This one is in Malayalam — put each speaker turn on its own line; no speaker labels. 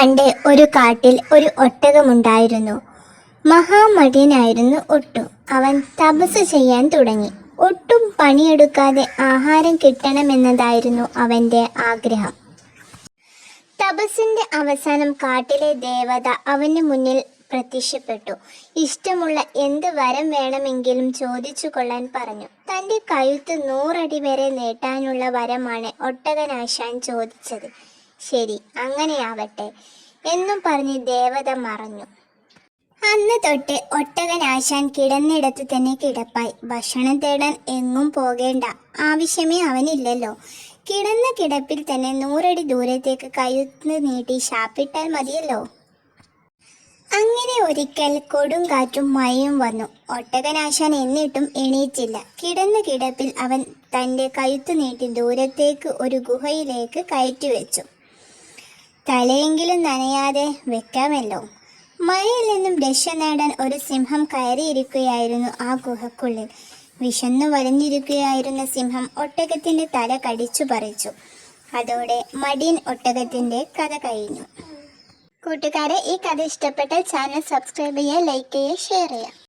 പണ്ട് ഒരു കാട്ടിൽ ഒരു ഒട്ടകമുണ്ടായിരുന്നു. മഹാമടിയനായിരുന്നു ഒട്ടു. അവൻ തപസ് ചെയ്യാൻ തുടങ്ങി. ഒട്ടും പണിയെടുക്കാതെ ആഹാരം കിട്ടണമെന്നതായിരുന്നു അവന്റെ ആഗ്രഹം. തപസ്സിന്റെ അവസാനം കാട്ടിലെ ദേവത അവന് മുന്നിൽ പ്രത്യക്ഷപ്പെട്ടു. ഇഷ്ടമുള്ള എന്ത് വരം വേണമെങ്കിലും ചോദിച്ചു കൊള്ളാൻ പറഞ്ഞു. തന്റെ കഴുത്ത് നൂറടി വരെ നീട്ടാനുള്ള വരമാണ് ഒട്ടകനാശാൻ ചോദിച്ചത്. ശരി അങ്ങനെയാവട്ടെ എന്നും പറഞ്ഞ് ദേവത മറഞ്ഞു. അന്ന് തൊട്ട് ഒട്ടകനാശാൻ കിടന്നിടത്ത് തന്നെ കിടപ്പായി. ഭക്ഷണം തേടാൻ എങ്ങും പോകേണ്ട ആവശ്യമേ അവനില്ലല്ലോ. കിടന്ന കിടപ്പിൽ തന്നെ നൂറടി ദൂരത്തേക്ക് കയ്യുന്ന് നീട്ടി ശാപ്പിട്ടാൽ മതിയല്ലോ. അങ്ങനെ ഒരിക്കൽ കൊടുങ്കാറ്റും മഴയും വന്നു. ഒട്ടകനാശാൻ എന്നിട്ടും എണീറ്റില്ല. കിടന്ന കിടപ്പിൽ അവൻ തന്റെ കഴുത്ത് നീട്ടി ദൂരത്തേക്ക് ഒരു ഗുഹയിലേക്ക് കയറ്റി വെച്ചു. തലയെങ്കിലും നനയാതെ വെക്കാമല്ലോ. മഴയിൽ നിന്നും രക്ഷ നേടാൻ ഒരു സിംഹം കയറിയിരിക്കുകയായിരുന്നു ആ ഗുഹക്കുള്ളിൽ. വിശന്നു വലഞ്ഞിരിക്കുകയായിരുന്ന സിംഹം ഒട്ടകത്തിന്റെ തല കടിച്ചു പറിച്ചു. അതോടെ മടിയൻ ഒട്ടകത്തിന്റെ കഥ കഴിഞ്ഞു. കൂട്ടുകാരെ ഈ കഥ ഇഷ്ടപ്പെട്ടാൽ ചാനൽ സബ്സ്ക്രൈബ് ചെയ്യുക ലൈക്ക് ചെയ്യുക ഷെയർ ചെയ്യുക.